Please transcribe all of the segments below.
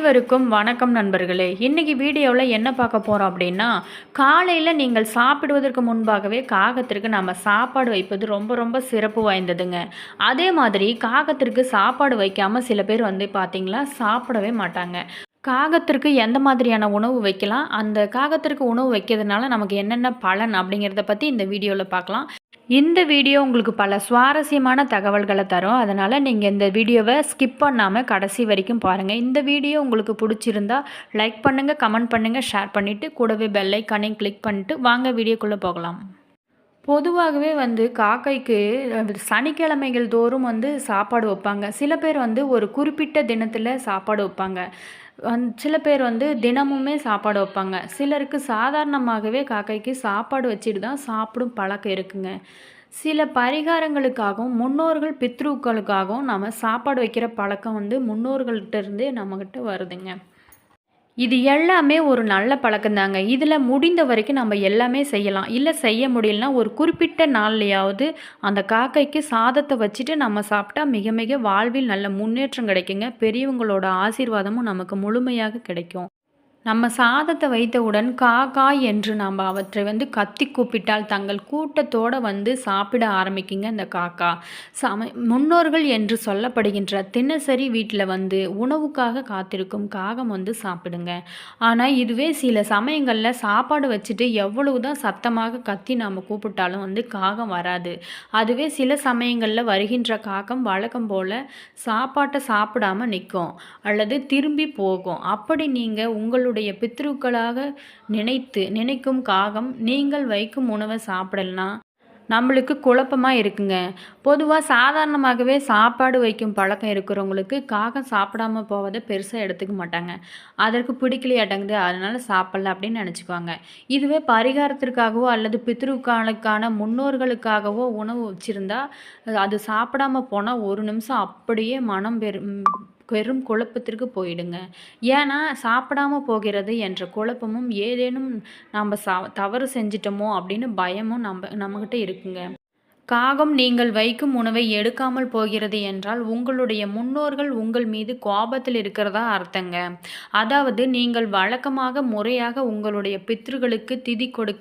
அனைவருக்கும் வணக்கம் நண்பர்களே. இன்றைக்கி வீடியோவில் என்ன பார்க்க போகிறோம் அப்படின்னா காலையில் நீங்கள் சாப்பிடுவதற்கு முன்பாகவே காகத்திற்கு நம்ம சாப்பாடு வைப்பது ரொம்ப ரொம்ப சிறப்பு வாய்ந்ததுங்க. அதே மாதிரி காகத்திற்கு சாப்பாடு வைக்காமல் சில பேர் வந்து பார்த்திங்களா சாப்பிடவே மாட்டாங்க. காகத்திற்கு எந்த மாதிரியான உணவு வைக்கலாம்? அந்த காகத்திற்கு உணவு வைக்கிறதுனால நமக்கு என்னென்ன பலன் அப்படிங்கிறத பற்றி இந்த வீடியோவில் பார்க்கலாம். இந்த வீடியோ உங்களுக்கு பல சுவாரஸ்யமான தகவல்களை தரும். அதனால் நீங்கள் இந்த வீடியோவை ஸ்கிப் பண்ணாமல் கடைசி வரைக்கும் பாருங்கள் இந்த வீடியோ உங்களுக்கு பிடிச்சிருந்தா லைக் பண்ணுங்கள் கமெண்ட் பண்ணுங்கள் ஷேர் பண்ணிவிட்டு கூடவே பெல் கிளிக் பண்ணிட்டு வாங்க வீடியோக்குள்ளே போகலாம். பொதுவாகவே வந்து காக்கைக்கு சனிக்கிழமைகள் தோறும் வந்து சாப்பாடு வைப்பாங்க. சில பேர் வந்து ஒரு குறிப்பிட்ட தினத்தில் சாப்பாடு வைப்பாங்க. வந் சில பேர் வந்து தினமுமே சாப்பாடு வைப்பாங்க. சிலருக்கு சாதாரணமாகவே காக்கைக்கு சாப்பாடு வச்சுட்டு தான் சாப்பிடும் பழக்கம் இருக்குங்க. சில பரிகாரங்களுக்காகவும் முன்னோர்கள் பித்ருக்களுக்காகவும் நம்ம சாப்பாடு வைக்கிற பழக்கம் வந்து முன்னோர்கள்கிட்ட இருந்தே நம்மக்கிட்ட வருதுங்க. இது எல்லாமே ஒரு நல்ல பழக்கம்தாங்க இதில் முடிந்த வரைக்கும் நம்ம எல்லாமே செய்யலாம். இல்லை செய்ய முடியலனா ஒரு குறிப்பிட்ட நாள்லையாவது அந்த காக்கைக்கு சாதத்தை வச்சுட்டு நம்ம சாப்பிட்டா மிக மிக வாழ்வில் நல்ல முன்னேற்றம் கிடைக்குங்க. பெரியவங்களோட ஆசீர்வாதமும் நமக்கு முழுமையாக கிடைக்கும். நம்ம சாதத்தை வைத்தவுடன் கா கா என்று நாம் அவற்றை வந்து கத்தி கூப்பிட்டால் தங்கள் கூட்டத்தோடு வந்து சாப்பிட ஆரம்பிக்குங்க இந்த காக்கா சம முன்னோர்கள் என்று சொல்லப்படுகின்ற தினசரி வீட்டில் வந்து உணவுக்காக காத்திருக்கும் காகம் வந்து சாப்பிடுங்க. ஆனால் இதுவே சில சமயங்களில் சாப்பாடு வச்சுட்டு எவ்வளவு தான் சத்தமாக கத்தி நாம் கூப்பிட்டாலும் வந்து காகம் வராது. அதுவே சில சமயங்களில் வருகின்ற காகம் வழக்கம் போல் சாப்பாட்டை சாப்பிடாமல் நிற்கும் அல்லது திரும்பி போகும். அப்படி நீங்கள் உங்களுடைய உங்களுடைய பித்ருக்களாக நினைத்து நினைக்கும் காகம் நீங்கள் வைக்கும் உணவை சாப்பிடலாம் நம்மளுக்கு குழப்பமாக இருக்குங்க. பொதுவாக சாதாரணமாகவே சாப்பாடு வைக்கும் பழக்கம் இருக்கிறவங்களுக்கு காகம் சாப்பிடாம போவதை பெருசாக எடுத்துக்க மாட்டாங்க. அதற்கு பிடிக்கலையாட்டங்குது. அதனால் சாப்பிடல அப்படின்னு நினச்சிக்குவாங்க. இதுவே பரிகாரத்திற்காகவோ அல்லது பித்ருக்கானுக்கான முன்னோர்களுக்காகவோ உணவு வச்சுருந்தா அது சாப்பிடாம போனால் ஒரு நிமிஷம் அப்படியே மனம் பெரு பெரும் குழப்பத்திற்கு போயிடுங்க. ஏன்னா சாப்பிடாம போகிறது என்ற குழப்பமும் ஏதேனும் நாம் சா தவறு செஞ்சிட்டோமோ அப்படின்னு பயமும் நம்ம நம்மக்கிட்ட இருக்குங்க. காகம் நீங்கள் வைக்கும் உணவை எடுக்காமல் போகிறது என்றால் உங்களுடைய முன்னோர்கள் உங்கள் மீது கோபத்தில் இருக்கிறதா அர்த்தங்க. அதாவது நீங்கள் வழக்கமாக முறையாக உங்களுடைய பித்ருகளுக்கு திதி கொடு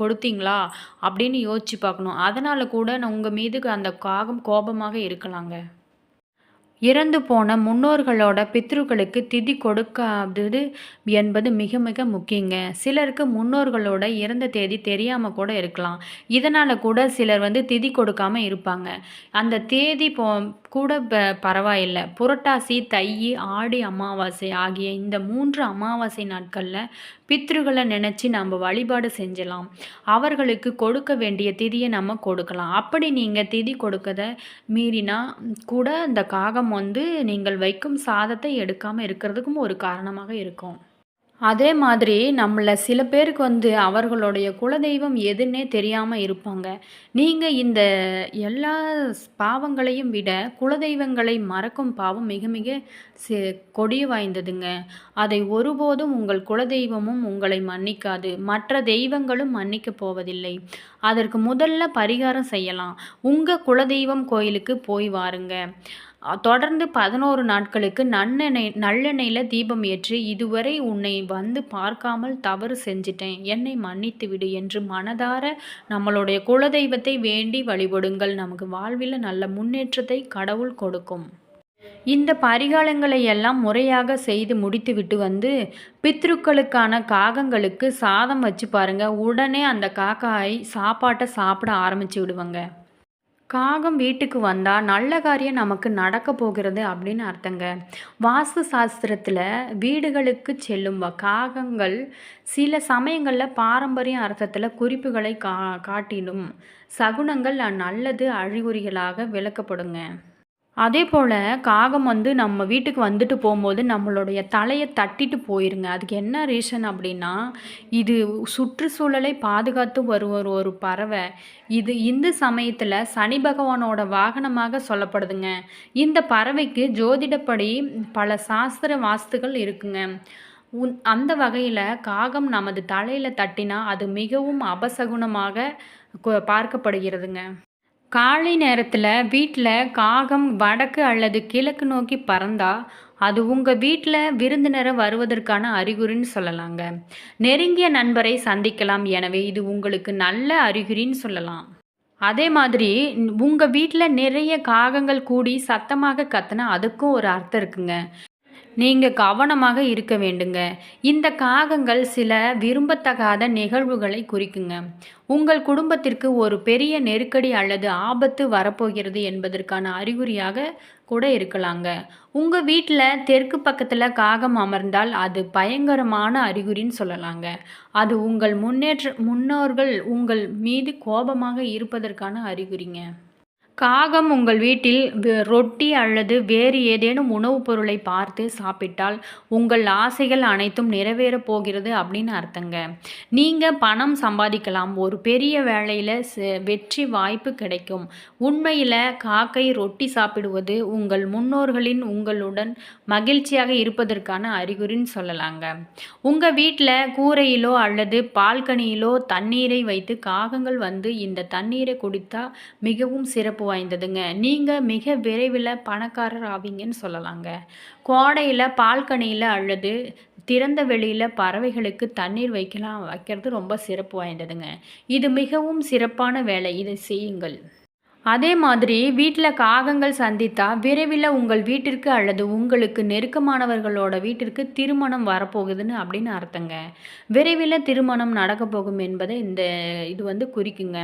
கொடுத்தீங்களா? அப்படின்னு யோசிச்சு பார்க்கணும். அதனால் கூட உங்கள் மீது அந்த காகம் கோபமாக இருக்கலாங்க. இறந்து போன முன்னோர்களோட பித்ருக்களுக்கு திதி கொடுக்காதது என்பது மிக மிக முக்கியங்க. சிலருக்கு முன்னோர்களோட இறந்த தேதி தெரியாமல் கூட இருக்கலாம். இதனால் கூட சிலர் வந்து திதி கொடுக்காமல் இருப்பாங்க. அந்த தேதி போ கூட ப பரவாயில்லை. புரட்டாசி தை ஆடி அமாவாசை ஆகிய இந்த மூன்று அமாவாசை நாட்களில் பித்ருகளை நினச்சி நம்ம வழிபாடு செஞ்சலாம். அவர்களுக்கு கொடுக்க வேண்டிய திதியை நம்ம கொடுக்கலாம். அப்படி நீங்கள் திதி கொடுக்கத மீறினா கூட இந்த காகம் வந்து நீங்கள் வைக்கும் சாதத்தை எடுக்காமல் இருக்கிறதுக்கும் ஒரு காரணமாக இருக்கும். அதே மாதிரி நம்மளை சில பேருக்கு வந்து அவர்களுடைய குலதெய்வம் எதுன்னே தெரியாமல் இருப்பாங்க. நீங்கள் இந்த எல்லா பாவங்களையும் விட குலதெய்வங்களை மறக்கும் பாவம் மிக மிக கொடிய வாய்ந்ததுங்க. அதை ஒருபோதும் உங்கள் குலதெய்வமும் உங்களை மன்னிக்காது. மற்ற தெய்வங்களும் மன்னிக்க போவதில்லை. அதற்கு முதல்ல பரிகாரம் செய்யலாம். உங்கள் குலதெய்வம் கோயிலுக்கு போய் வாருங்க. தொடர்ந்து பதினோரு நாட்களுக்கு நன்னெண்ணெய் நல்லெண்ணெயில் தீபம் ஏற்றி இதுவரை உன்னை வந்து பார்க்காமல் தவறு செஞ்சிட்டேன். என்னை மன்னித்து விடு என்று மனதார நம்மளுடைய குலதெய்வத்தை வேண்டி வழிபடுங்கள். நமக்கு வாழ்வில் நல்ல முன்னேற்றத்தை கடவுள் கொடுக்கும். இந்த பரிகாலங்களை எல்லாம் முறையாக செய்து முடித்துவிட்டு வந்து பித்ருக்களுக்கான காகங்களுக்கு சாதம் வச்சு பாருங்கள் உடனே அந்த காக்காய் சாப்பாட்டை சாப்பிட ஆரம்பித்து விடுவாங்க. காகம் வீட்டுக்கு வந்தால் நல்ல காரியம் நமக்கு நடக்க போகிறது அப்படின்னு அர்த்தங்க. வாஸ்து சாஸ்திரத்தில் வீடுகளுக்கு செல்லும் காகங்கள் சில சமயங்களில் பாரம்பரிய அர்த்தத்தில் குறிப்புகளை கா காட்டிடும் சகுனங்கள் நல்லது அறிகுறிகளாக விளக்கப்படுங்க. அதே போல் காகம் வந்து நம்ம வீட்டுக்கு வந்துட்டு போகும்போது நம்மளுடைய தலையை தட்டிட்டு போயிருங்க. அதுக்கு என்ன ரீசன் அப்படின்னா இது சுற்றுச்சூழலை பாதுகாத்து வருவர் ஒரு பறவை. இது இந்து சமயத்தில் சனி பகவானோட வாகனமாக சொல்லப்படுதுங்க. இந்த பறவைக்கு ஜோதிடப்படி பல சாஸ்திர வாஸ்துகள் இருக்குங்க. உன் அந்த வகையில் காகம் நமது தலையில் தட்டினா அது மிகவும் அபசகுனமாக பார்க்கப்படுகிறதுங்க. காலை நேரத்தில் வீட்டில் காகம் வடக்கு அல்லது கிழக்கு நோக்கி பறந்தால் அது உங்கள் வீட்டில் விருந்தினரை வருவதற்கான அறிகுறின்னு சொல்லலாங்க. நெருங்கிய நண்பரை சந்திக்கலாம். எனவே இது உங்களுக்கு நல்ல அறிகுறின்னு சொல்லலாம். அதே மாதிரி உங்கள் வீட்டில் நிறைய காகங்கள் கூடி சத்தமாக கத்துனா அதுக்கும் ஒரு அர்த்தம் இருக்குங்க. நீங்கள் கவனமாக இருக்க வேண்டுங்க. இந்த காகங்கள் சில விரும்பத்தகாத நிகழ்வுகளை குறிக்குங்க. உங்கள் குடும்பத்திற்கு ஒரு பெரிய நெருக்கடி அல்லது ஆபத்து வரப்போகிறது என்பதற்கான அறிகுறியாக கூட இருக்கலாங்க. உங்கள் வீட்டில் தெற்கு பக்கத்தில் காகம் அமர்ந்தால் அது பயங்கரமான அறிகுறின்னு சொல்லலாங்க. அது உங்கள் முன்னேற்ற முன்னோர்கள் உங்கள் மீது கோபமாக இருப்பதற்கான அறிகுறிங்க. காகம் உங்கள் வீட்டில் ரொட்டி அல்லது வேறு ஏதேனும் உணவுப் பொருளை பார்த்து சாப்பிட்டால் உங்கள் ஆசைகள் அனைத்தும் நிறைவேறப் போகிறது அப்படின்னு அர்த்தங்க. நீங்கள் பணம் சம்பாதிக்கலாம். ஒரு பெரிய வேலையில் வெற்றி வாய்ப்பு கிடைக்கும். உண்மையில் காக்கை ரொட்டி சாப்பிடுவது உங்கள் முன்னோர்களின் உங்களுடன் மகிழ்ச்சியாக இருப்பதற்கான அறிகுறின்னு சொல்லலாங்க. உங்கள் வீட்டில் கூரையிலோ அல்லது பால்கனியிலோ தண்ணீரை வைத்து காகங்கள் வந்து இந்த தண்ணீரை குடித்தா மிகவும் சிறப்பு வாய்ந்ததுங்க. நீங்கள் மிக விரைவில் பணக்காரர் ஆவீங்கன்னு சொல்லலாங்க. கோடையில் பால்கனியில் அல்லது திறந்த வெளியில் பறவைகளுக்கு தண்ணீர் வைக்கலாம் வைக்கிறது ரொம்ப சிறப்பு வாய்ந்ததுங்க. இது மிகவும் சிறப்பான வேலை. இதை செய்யுங்கள். அதே மாதிரி வீட்டில் காகங்கள் சந்தித்தா விரைவில் உங்கள் வீட்டிற்கு அல்லது உங்களுக்கு நெருக்கமானவர்களோட வீட்டிற்கு திருமணம் வரப்போகுதுன்னு அப்படின்னு அர்த்தங்க. விரைவில் திருமணம் நடக்க போகும் என்பதை இந்த இது வந்து குறிக்குங்க.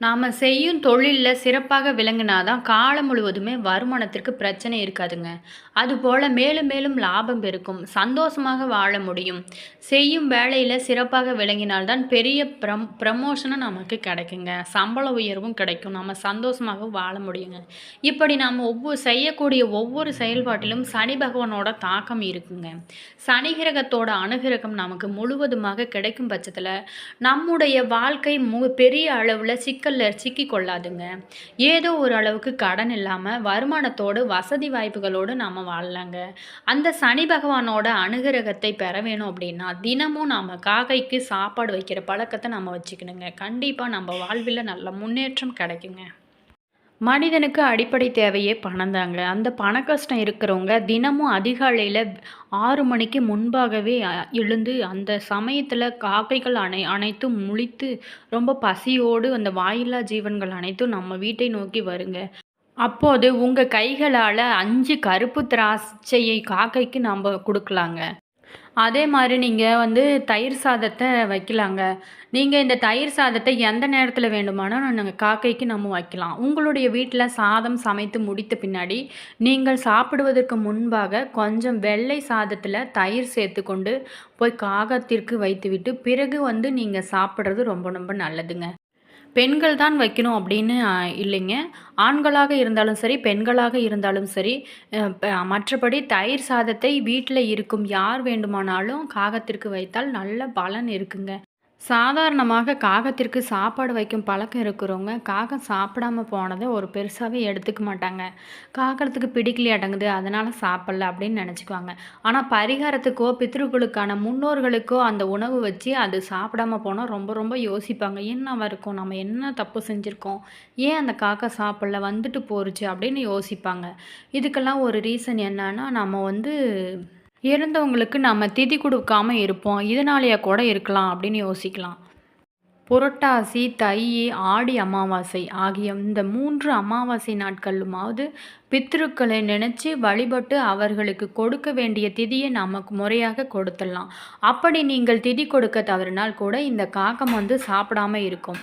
நாம் செய்யும் தொழிலில் சிறப்பாக விளங்கினா தான் காலம் முழுவதுமே வருமானத்திற்கு பிரச்சனை இருக்காதுங்க. அதுபோல் மேலும் மேலும் லாபம் பெருக்கும். சந்தோஷமாக வாழ முடியும். செய்யும் வேலையில் சிறப்பாக விளங்கினால்தான் பெரிய ப்ரம் ப்ரமோஷனும் நமக்கு கிடைக்குங்க. சம்பள உயர்வும் கிடைக்கும். நம்ம சந்தோஷமாக வாழ முடியுங்க. இப்படி நாம் ஒவ்வொரு செய்யக்கூடிய ஒவ்வொரு செயல்பாட்டிலும் சனி பகவானோட தாக்கம் இருக்குங்க. சனி கிரகத்தோட அனுகிரகம் நமக்கு முழுவதுமாக கிடைக்கும் பட்சத்தில் நம்முடைய வாழ்க்கை மு பெரிய அளவில் சிக்கல் சிக்கலில் சிக்கி கொள்ளாதுங்க ஏதோ ஒரு அளவுக்கு கடன் இல்லாமல் வருமானத்தோடு வசதி வாய்ப்புகளோடு நம்ம வாழலாங்க. அந்த சனி பகவானோட அனுகிரகத்தை பெற வேணும் அப்படின்னா தினமும் நாம் காகைக்கு சாப்பாடு வைக்கிற பழக்கத்தை நம்ம வச்சுக்கணுங்க. கண்டிப்பாக நம்ம வாழ்வில் நல்ல முன்னேற்றம் கிடைக்குங்க. மனிதனுக்கு அடிப்படை தேவையே பணம் தாங்க. அந்த பண கஷ்டம் இருக்கிறவங்க தினமும் அதிகாலையில் ஆறு மணிக்கு முன்பாகவே எழுந்து அந்த சமயத்தில் காக்கைகள் அனை அனைத்தும் முழித்து ரொம்ப பசியோடு அந்த வாயில்லா ஜீவன்கள் அனைத்தும் நம்ம வீட்டை நோக்கி வருங்க. அப்போது உங்கள் கைகளால் அஞ்சு கருப்பு திராட்சையை காக்கைக்கு நம்ம கொடுக்கலாங்க. அதே மாதிரி நீங்கள் வந்து தயிர் சாதத்தை வைக்கலாங்க. நீங்கள் இந்த தயிர் சாதத்தை எந்த நேரத்தில் வேண்டுமானாலும் நாங்கள் காக்கைக்கு நம்ம வைக்கலாம். உங்களுடைய வீட்டில் சாதம் சமைத்து முடித்த பின்னாடி நீங்கள் சாப்பிடுவதற்கு முன்பாக கொஞ்சம் வெள்ளை சாதத்தில் தயிர் சேர்த்து கொண்டு போய் காகத்திற்கு வைத்துவிட்டு பிறகு வந்து நீங்கள் சாப்பிட்றது ரொம்ப ரொம்ப நல்லதுங்க. பெண்கள் தான் வைக்கணும் அப்படின்னு இல்லைங்க. ஆண்களாக இருந்தாலும் சரி பெண்களாக இருந்தாலும் சரி மற்றபடி தயிர் சாதத்தை வீட்டில் இருக்கும் யார் வேண்டுமானாலும் காகத்திற்கு வைத்தால் நல்ல பலன் இருக்குங்க. சாதாரணமாக காகத்திற்கு சாப்பாடு வைக்கும் பழக்கம் இருக்கிறவங்க காகம் சாப்பிடாம போனதை ஒரு பெருசாகவே எடுத்துக்க மாட்டாங்க. காகத்துக்கு பிடிக்கலையே அடங்குது அதனால் சாப்பிடல அப்படின்னு நினச்சிக்குவாங்க. ஆனால் பரிகாரத்துக்கோ பித்ருக்களுக்கான முன்னோர்களுக்கோ அந்த உணவு வச்சு அது சாப்பிடாம போனால் ரொம்ப ரொம்ப யோசிப்பாங்க. என்னவா இருக்கும்? நம்ம என்ன தப்பு செஞ்சுருக்கோம்? ஏன் அந்த காக்கா சாப்பிடல? வந்துட்டு போருச்சு அப்படின்னு யோசிப்பாங்க. இதுக்கெல்லாம் ஒரு ரீசன் என்னன்னா நம்ம வந்து இறந்தவங்களுக்கு நம்ம திதி கொடுக்காம இருப்போம். இதனாலேயே கூட இருக்கலாம் அப்படின்னு யோசிக்கலாம். புரட்டாசி தை ஆடி அமாவாசை ஆகிய இந்த மூன்று அமாவாசை நாட்களுமாவது பித்ருக்களை நினச்சி வழிபட்டு அவர்களுக்கு கொடுக்க வேண்டிய திதியை நமக்கு முறையாக கொடுத்துடலாம். அப்படி நீங்கள் திதி கொடுக்க தவறினால் கூட இந்த காக்கம் வந்து சாப்பிடாம இருக்கும்.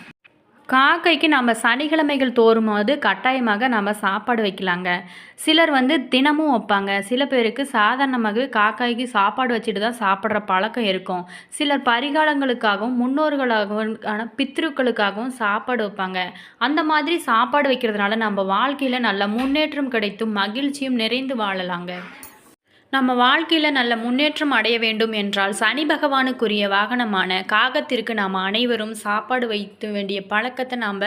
காக்கைக்கு நம்ம சனிக்கிழமைகள் தோறும்போது கட்டாயமாக நம்ம சாப்பாடு வைக்கலாங்க. சிலர் வந்து தினமும் வைப்பாங்க. சில பேருக்கு சாதாரணமாக காக்காய்க்கு சாப்பாடு வச்சுட்டு தான் சாப்பிட்ற பழக்கம் இருக்கும். சிலர் பரிகாலங்களுக்காகவும் முன்னோர்களாகவும் பித்ருக்களுக்காகவும் சாப்பாடு வைப்பாங்க. அந்த மாதிரி சாப்பாடு வைக்கிறதுனால நம்ம வாழ்க்கையில் நல்ல முன்னேற்றம் கிடைத்தும் மகிழ்ச்சியும் நிறைந்து வாழலாங்க. நம்ம வாழ்க்கையில் நல்ல முன்னேற்றம் அடைய வேண்டும் என்றால் சனி பகவானுக்குரிய வாகனமான காகத்திற்கு நாம் அனைவரும் சாப்பாடு வைத்து வேண்டிய பழக்கத்தை நாம்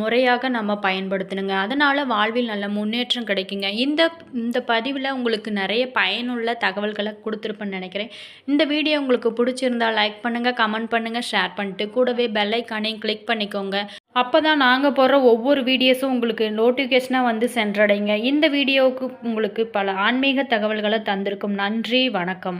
முறையாக நம்ம பயன்படுத்தணுங்க. அதனால் வாழ்வில் நல்ல முன்னேற்றம் கிடைக்குங்க. இந்த இந்த பதிவில் உங்களுக்கு நிறைய பயனுள்ள தகவல்களை கொடுத்துருப்பேன்னு நினைக்கிறேன். இந்த வீடியோ உங்களுக்கு பிடிச்சிருந்தால் லைக் பண்ணுங்கள் கமெண்ட் பண்ணுங்கள் ஷேர் பண்ணிட்டு கூடவே பெல்லைக்கானையும் கிளிக் பண்ணிக்கோங்க. அப்போ தான் நாங்கள் போடுற ஒவ்வொரு வீடியோஸும் உங்களுக்கு நோட்டிஃபிகேஷனாக வந்து சென்றடைங்க. இந்த வீடியோவுக்கு உங்களுக்கு பல ஆன்மீக தகவல்களை தந்திருக்கும். நன்றி வணக்கம்.